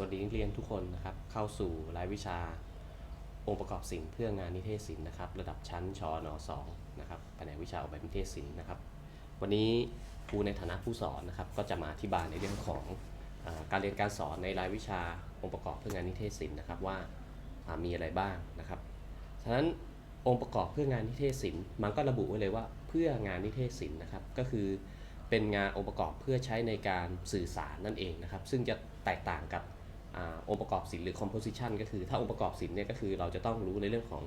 สวัสดีนักเรียนทุกคนนะครับ เข้าสู่รายวิชาองค์ประกอบสิ่งเพื่องานนิเทศศิลป์นะครับ ระดับชั้นชอนสองนะครับแผนกวิชาออกแบบนิเทศศิลป์นะครับ วันนี้ครูในฐานะผู้สอนนะครับ ก็จะมาอธิบายในเรื่องของอการเรียนการสอนในรายวิชาองค์ประกอบเพื่องานนิเทศศิลป์นะครับว่ามีอะไรบ้างนะครับฉะนั้นองค์ประกอบเพื่องานนิเทศศิลป์มันก็ระบุไว้เลยว่าเพื่องานนิเทศศิลป์นะครับ ก็คือเป็นงานองค์ประกอบเพื่อใช้ในการสื่อสารนั่นเองนะครับ ซึ่งจะแตกต่างกับ องค์ประกอบศิลป์หรือ composition ก็คือถ้าองค์ประกอบศิลป์เนี่ยก็คือเราจะต้องรู้ในเรื่องของ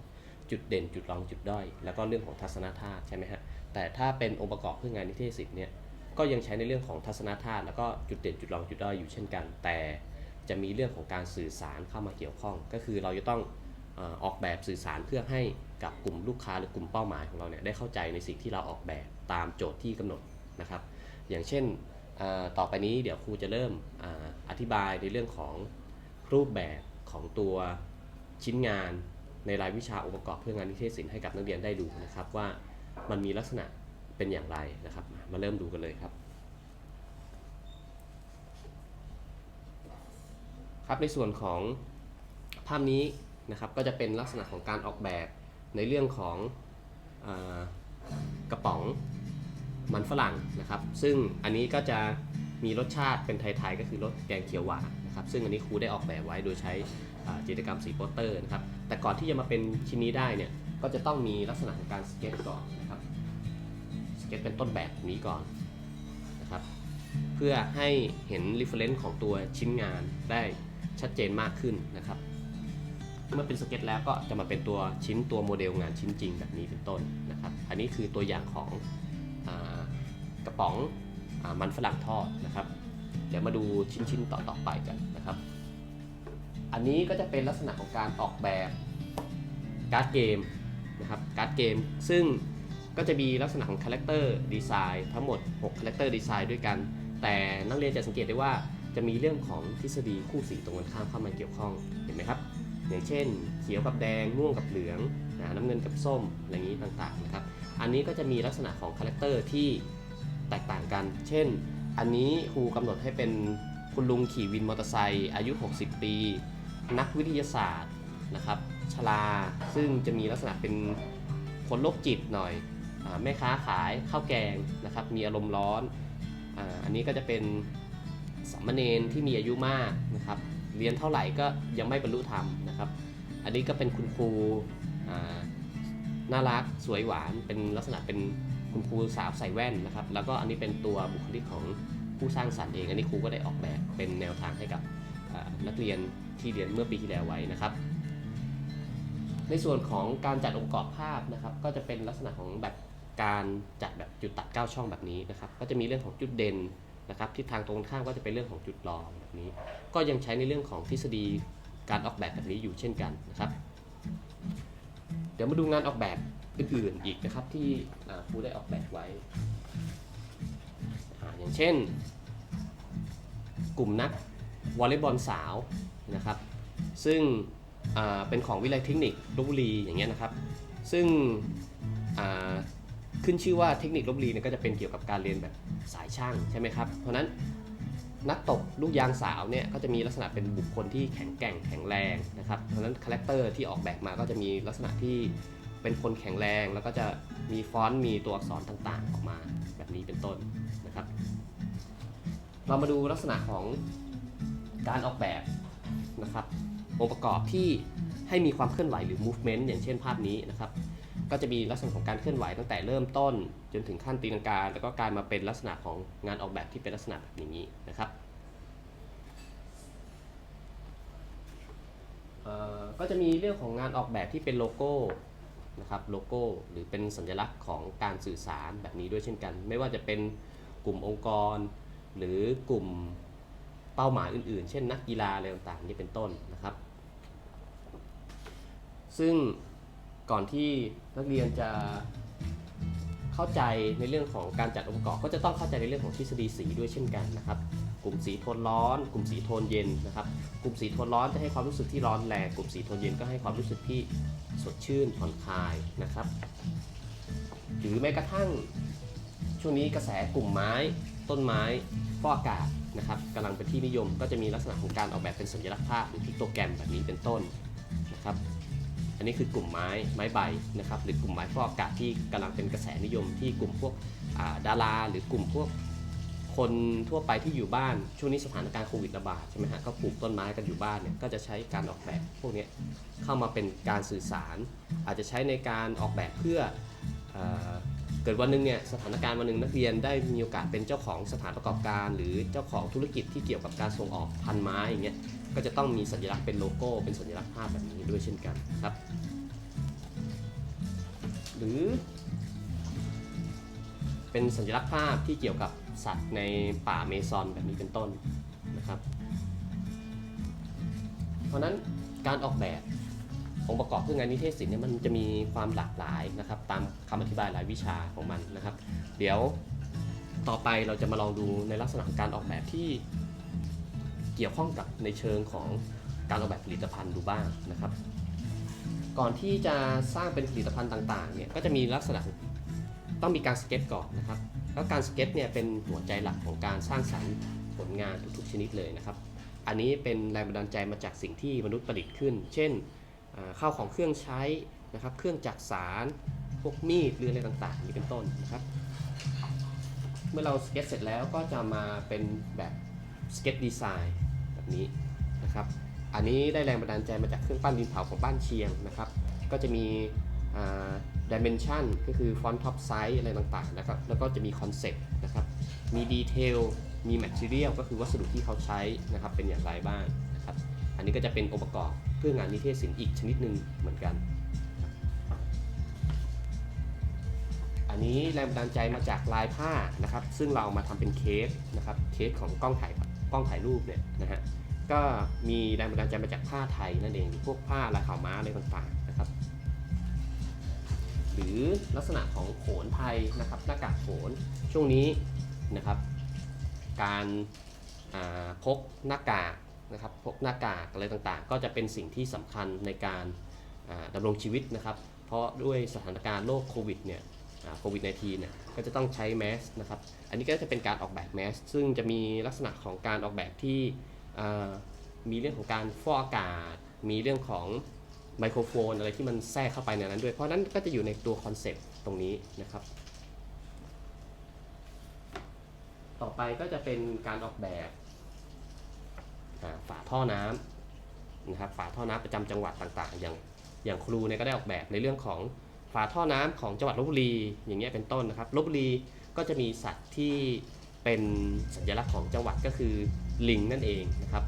จุดเด่น จุดรองจุดด้อย แล้วก็เรื่องของทัศนธาตุใช่ไหมฮะแต่ถ้าเป็นองค์ประกอบเพื่องานนิเทศศิลป์เนี่ยก็ยังใช้ในเรื่องของทัศนธาตุแล้วก็จุดเด่นจุดรองจุดด้อยอยู่เช่นกัน แต่จะมีเรื่องของการสื่อสารเข้ามาเกี่ยวข้อง ก็คือเราจะต้องอออกแบบสื่อสารเพื่อให้กับกลุ่มลูกค้าหรือกลุ่มเป้าหมายของเราเนี่ยได้เข้าใจในสิ่งที่เราออกแบบตามโจทย์ที่กำหนดนะครับ อย่างเช่นต่อไปนี้เดี๋ยวครูจะเริ่มออธิบายในเรื่องของ รูปแบบของตัวชิ้นงานในรายวิชาองค์ประกอบเพื่องานนิเทศศิลป์ให้กับนักเรียนได้ดูนะครับว่ามันมีลักษณะเป็นอย่างไรนะครับมามาเริ่มดูกันเลยครับ ครับในส่วนของภาพนี้นะครับก็จะเป็นลักษณะของการออกแบบในเรื่องของอกระป๋องมันฝรั่งนะครับ ซึ่งอันนี้ก็จะมีรสชาติเป็นไทยๆก็คือรสแกงเขียวหวาน นะครับซึ่งอันนี้ครูได้ออกแบบไว้โดยใช้จิตรกรรมสีโปสเตอร์นะครับแต่ก่อนที่จะมาเป็นชิ้นนี้ได้เนี่ยก็จะต้องมีลักษณะของการสเก็ตก่อนนะครับสเก็ตเป็นต้นแบบนี้ก่อนนะครับเพื่อให้เห็น reference ของตัวชิ้นงานได้ชัดเจนมากขึ้นนะครับเมื่อเป็นสเก็ตแล้วก็จะมาเป็นตัวชิ้นตัวโมเดลงานชิ้นจริงแบบนี้เป็นต้นนะครับอันนี้คือตัวอย่างของอกระป๋องอมันฝรั่งทอดนะครับ เดี๋ยวมาดูชิ้นๆต่อๆไปกันนะครับ อันนี้ก็จะเป็นลักษณะของการออกแบบการ์ดเกมนะครับ การ์ดเกม ซึ่งก็จะมีลักษณะของคาแรคเตอร์ดีไซน์ทั้งหมด6คาแรคเตอร์ดีไซน์ด้วยกัน แต่นักเรียนจะสังเกตได้ว่าจะมีเรื่องของทฤษฎีคู่สีตรงกันข้ามเข้ามาเกี่ยวข้องเห็นไหมครับ อย่างเช่น เขียวกับแดงม่วงกับเหลืองนะน้ำเงินกับส้มอะไรอย่างนี้ต่างๆนะครับ อันนี้ก็จะมีลักษณะของคาแรคเตอร์ที่แตกต่างกัน เช่น อันนี้ครูกำหนดให้เป็นคุณลุงขี่วินมอเตอร์ไซค์อายุ 60 ปี นักวิทยาศาสตร์นะครับชลาซึ่งจะมีลักษณะเป็นคนโรคจิตหน่อยอแม่ค้าขายข้าวแกงนะครับมีอารมณ์ร้อนออันนี้ก็จะเป็นสามเณรที่มีอายุมากนะครับเรียนเท่าไหร่ก็ยังไม่บรรลุธรรมนะครับ อันนี้ก็เป็นคุณครูน่ารักสวยหวานเป็นลักษณะเป็น คุณครูสาวใส่แว่นนะครับ แล้วก็อันนี้เป็นตัวบุคลิกของผู้สร้างสรรค์เอง อันนี้ครูก็ได้ออกแบบเป็นแนวทางให้กับนักเรียนที่เรียนเมื่อปีที่แล้วไว้นะครับ ในส่วนของการจัดองค์ประกอบภาพนะครับ ก็จะเป็นลักษณะของแบบการจัดแบบจุดตัด 9 ช่องแบบนี้นะครับ ก็จะมีเรื่องของจุดเด่นนะครับทิศทางตรงข้ามก็จะเป็นเรื่องของจุดรองแบบนี้ ก็ยังใช้ในเรื่องของทฤษฎีการออกแบบแบบนี้อยู่เช่นกันนะครับ เดี๋ยวมาดูงานออกแบบ อื่นๆอีกนะครับที่ครูได้ออกแบบไว้อย่างเช่น กลุ่มนักวอลเลย์บอลสาวนะครับ ซึ่งเป็นของวิทยาลัยเทคนิคลบบุรีอย่างเงี้ยนะครับ ซึ่งขึ้นชื่อว่าเทคนิคลบบุรีเนี่ยก็จะเป็นเกี่ยวกับการเรียนแบบสายช่างใช่ไหมครับ เพราะนั้นนักตบลูกยางสาวเนี่ยก็จะมีลักษณะเป็นบุคคลที่แข็งแกร่งแข็งแรงนะครับ เพราะนั้นคาแรคเตอร์ที่ออกแบบมาก็จะมีลักษณะที่ เป็นคนแข็งแรงแล้วก็จะมีฟอนต์มีตัวอักษรต่างๆ ออกมาแบบนี้เป็นต้นนะครับ เรามาดูลักษณะของการออกแบบนะครับองค์ประกอบที่ให้มีความเคลื่อนไหวหรือ movement อย่างเช่นภาพนี้นะครับ ก็จะมีลักษณะของการเคลื่อนไหวตั้งแต่เริ่มต้น จนถึงขั้นตีลังกา แล้วก็กลายมาเป็นลักษณะของงานออกแบบที่เป็นลักษณะแบบนี้นะครับก็จะมีเรื่องของงานออกแบบที่เป็นโลโก้ นะครับโลโก้หรือเป็นสัญลักษณ์ของการสื่อสารแบบนี้ด้วยเช่นกัน ไม่ว่าจะเป็นกลุ่มองค์กร หรือกลุ่มเป้าหมายอื่น ๆ เช่นนักกีฬาอะไรต่างๆนี่เป็นต้นนะครับ ซึ่งก่อนที่นักเรียนจะเข้าใจในเรื่องของการจัดองค์ประกอบ ก็จะต้องเข้าใจในเรื่องของทฤษฎีสีด้วยเช่นกันนะครับ กลุ่มสีโทนร้อน กลุ่มสีโทนเย็นนะครับ กลุ่มสีโทนร้อนจะให้ความรู้สึกที่ร้อนแรง กลุ่มสีโทนเย็นก็ให้ความรู้สึกที่สดชื่นผ่อนคลายนะครับ หรือแม้กระทั่งช่วงนี้กระแสกลุ่มไม้ต้นไม้ฟอกอากาศนะครับกำลังเป็นที่นิยมก็จะมีลักษณะของการออกแบบเป็นสัญลักษณ์ภาพหรือพิกโตแกรมแบบนี้เป็นต้นนะครับ อันนี้คือกลุ่มไม้ไม้ใบนะครับ หรือกลุ่มไม้ฟอกอากาศที่กำลังเป็นกระแสนิยมที่กลุ่มพวกดารา หรือกลุ่มพวก คนทั่วไปที่อยู่บ้านช่วงนี้สถานการณ์โควิดระบาดใช่ไหมฮะก็ปลูกต้นไม้กันอยู่บ้านเนี่ยก็จะใช้การออกแบบพวกนี้เข้ามาเป็นการสื่อสาร อาจจะใช้ในการออกแบบเพื่อเอเกิดวันหนึ่งเนี่ยสถานการณ์วันหนึ่งนักเรียนได้มีโอกาสเป็นเจ้าของสถานประกอบการ หรือเจ้าของธุรกิจที่เกี่ยวกับการส่งออกพันไม้อย่างเงี้ยก็จะต้องมีสัญลักษณ์เป็นโลโก้ เป็นสัญลักษณ์ภาพแบบนี้ด้วยเช่นกันครับ หรือ เป็นสัญลักษณ์ภาพที่เกี่ยวกับสัตว์ในป่าเมซอนแบบนี้เป็นต้นนะครับ เพราะนั้นการออกแบบองค์ประกอบเพื่องานนิเทศศิลป์เนี่ยมันจะมีความหลากหลายนะครับ ตามคำอธิบายรายวิชาของมันนะครับ เดี๋ยวต่อไปเราจะมาลองดูในลักษณะการออกแบบที่เกี่ยวข้องกับในเชิงของการออกแบบผลิตภัณฑ์ดูบ้างนะครับ ก่อนที่จะสร้างเป็นผลิตภัณฑ์ต่างๆเนี่ยก็จะมีลักษณะต้องมีการสเก็ตก่อนนะครับ แล้วการสเก็ตเนี่ยเป็นหัวใจหลักของการสร้างสรรค์ผลงานทุกๆชนิดเลยนะครับ อันนี้เป็นแรงบันดาลใจมาจากสิ่งที่มนุษย์ประดิษฐ์ขึ้น เช่นข้าวของเครื่องใช้นะครับเครื่องจักสารพวกมีดหรืออะไรต่างๆ นี่เป็นต้นนะครับเมื่อเราสเก็ตเสร็จแล้วก็จะมาเป็นแบบสเก็ตดีไซน์แบบนี้นะครับ อันนี้ได้แรงบันดาลใจมาจากเครื่องปั้นดินเผาของบ้านเชียงนะครับ ก็จะมี ดิเมนชันก็คือฟอนต์ท็อปไซส์อะไรต่างๆนะครับ แล้วก็จะมีคอนเซ็ปต์นะครับ มีดีเทลมีแมทเทียลก็คือวัสดุที่เขาใช้นะครับ เป็นอย่างไรบ้างนะครับ อันนี้ก็จะเป็นองค์ประกอบเพื่องานนิเทศศิลป์อีกชนิดหนึ่งเหมือนกัน อันนี้แรงบันดาลใจมาจากลายผ้านะครับ ซึ่งเราเอามาทำเป็นเคสนะครับ เคสของกล้องถ่ายกล้องถ่ายรูปเนี่ยนะฮะ ก็มีแรงบันดาลใจมาจากผ้าไทยนั่นเอง พวกผ้าลายขาวม้าอะไรต่างๆนะครับ หรือลักษณะของโขนไทยนะครับหน้ากากโขนช่วงนี้นะครับ การาพกหน้ากากนะครับพกหน้ากากอะไรต่างๆ ก็จะเป็นสิ่งที่สำคัญในการาดำรงชีวิตนะครับ เพราะด้วยสถานการณ์โรคโควิดเนี่ยโควิด -19 เนี่ยก็จะต้องใช้แมสนะครับ อันนี้ก็จะเป็นการออกแบบแมสซึ่งจะมีลักษณะของการออกแบบที่มีเรื่องของการฟอกอากาศ มีเรื่องของ ไมโครโฟนอะไรที่มันแทรกเข้าไปในนั้นด้วย เพราะนั้นก็จะอยู่ในตัวคอนเซปต์ตรงนี้นะครับ ต่อไปก็จะเป็นการออกแบบฝาท่อน้ำนะครับฝาท่อน้ำประจำจังหวัดต่างๆ อย่างอย่างครูเนี่ยก็ได้ออกแบบในเรื่องของฝาท่อน้ำของจังหวัดลบบุรีอย่างเงี้ยเป็นต้นนะครับลบบุรีก็จะมีสัตว์ที่เป็นสัญลักษณ์ของจังหวัดก็คือลิงนั่นเองนะครับ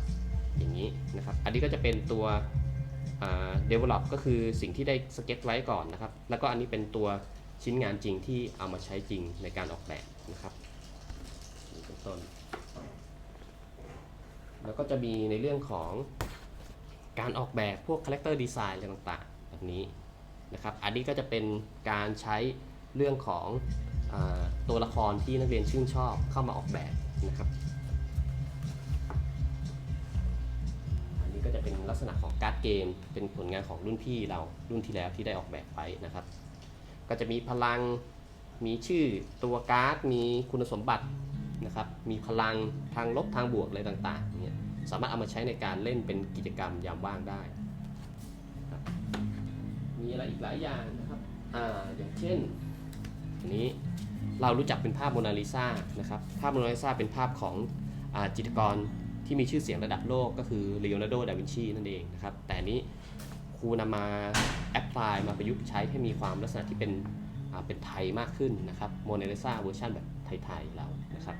อย่างนี้นะครับ อันนี้ก็จะเป็นตัว develop ก็คือสิ่งที่ได้สเก็ตไว้ก่อนนะครับ แล้วก็อันนี้เป็นตัวชิ้นงานจริงที่เอามาใช้จริงในการออกแบบนะครับเป็นต้นแล้วก็จะมีในเรื่องของการออกแบบพวก character design อะไรต่างๆแบบนี้นะครับ อันนี้ก็จะเป็นการใช้เรื่องของอตัวละครที่นักเรียนชื่นชอบเข้ามาออกแบบนะครับ ลักษณะของการ์ดเกม เป็นผลงานของรุ่นพี่เรารุ่นที่แล้วที่ได้ออกแบบไปนะครับ ก็จะมีพลังมีชื่อตัวการ์ดมีคุณสมบัตินะครับ มีพลังทางลบทางบวกอะไรต่างๆเนี่ยสามารถเอามาใช้ในการเล่นเป็นกิจกรรมยามว่างได้ มีอะไรอีกหลายอย่างนะครับอ่าอย่างเช่นอันนี้เรารู้จักเป็นภาพโมนาลิซานะครับภาพโมนาลิซาเป็นภาพของอจิตรกร ที่มีชื่อเสียงระดับโลกก็คือเลโอนาร์โด ดาวินชีนั่นเองนะครับ แต่นี้ครูนำมาแอพพลายมาประยุกต์ใช้ให้มีความลักษณะที่เป็นเป็นไทยมากขึ้นนะครับโมนาลิซาเวอร์ชันแบบไทยๆเรานะครับ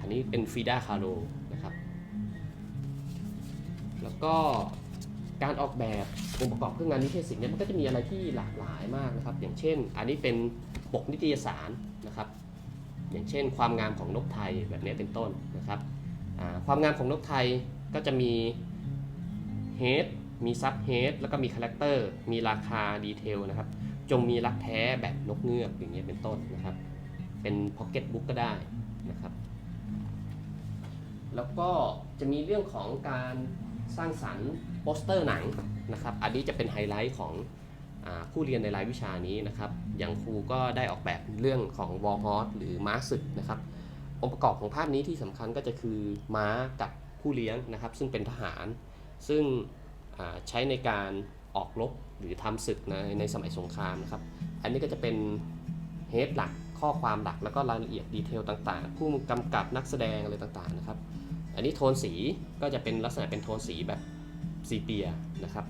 อันนี้เป็นฟีดาคาโรนะครับ แล้วก็การออกแบบองค์ประกอบเครื่องงานนิเทศศิลป์เนี่ยมันก็จะมีอะไรที่หลากหลายมากนะครับ อย่างเช่น อันนี้เป็นปกนิตยสารนะครับ อย่างเช่น ความงามของนกไทยแบบนี้เป็นต้นนะครับความงามของนกไทยก็จะมีเฮดมีซับเฮดแล้วก็มีคาแรคเตอร์มีราคาดีเทลนะครับ จงมีรักแท้แบบนกเงือกอย่างเงี้ยเป็นต้นนะครับ เป็นพ็อกเก็ตบุ๊กก็ได้นะครับ แล้วก็จะมีเรื่องของการสร้างสรรค์โปสเตอร์หนังนะครับ อันนี้จะเป็นไฮไลท์ของ ผู้เรียนในรายวิชานี้นะครับ อย่างครูก็ได้ออกแบบเรื่องของวอลฮอสหรือม้าศึกนะครับ องค์ประกอบของภาพนี้ที่สำคัญก็จะคือม้ากับผู้เลี้ยงนะครับ ซึ่งเป็นทหาร ซึ่งใช้ในการออกรบหรือทำศึกในในสมัยสงครามนะครับ อันนี้ก็จะเป็นเฮดหลักข้อความหลักแล้วก็รายละเอียดดีเทลต่างๆ ผู้กำกับนักแสดงอะไรต่างๆนะครับ อันนี้โทนสีก็จะเป็นลักษณะเป็นโทนสีแบบซีเปียนะครับ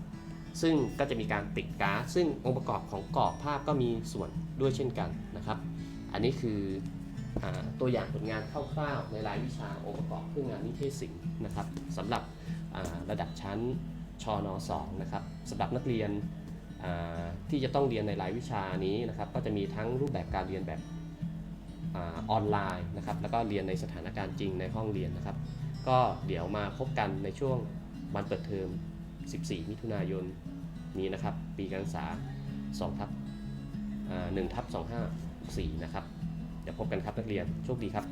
ซึ่งก็จะมีการติดการ์ดซึ่งองค์ประกอบของกรอบภาพก็มีส่วนด้วยเช่นกันนะครับ อันนี้คืออตัวอย่างผลงานคร่าวๆ ในรายวิชาองค์ประกอบเครื่องงานนิเทศศิลป์นะครับสำหรับระดับชั้นชน2นะครับสำหรับนักเรียนที่จะต้องเรียนในรายวิชานี้นะครับก็จะมีทั้งรูปแบบการเรียนแบบออนไลน์นะครับแล้วก็เรียนในสถานการณ์จริงในห้องเรียนนะครับ ก็เดี๋ยวมาพบกันในช่วงวันเปิดเทอม 14 มิถุนายนนี้นะครับ ปีการศึกษา2ทับ1ทับ2564 นะครับ เดี๋ยวพบกันครับนักเรียน โชคดีครับ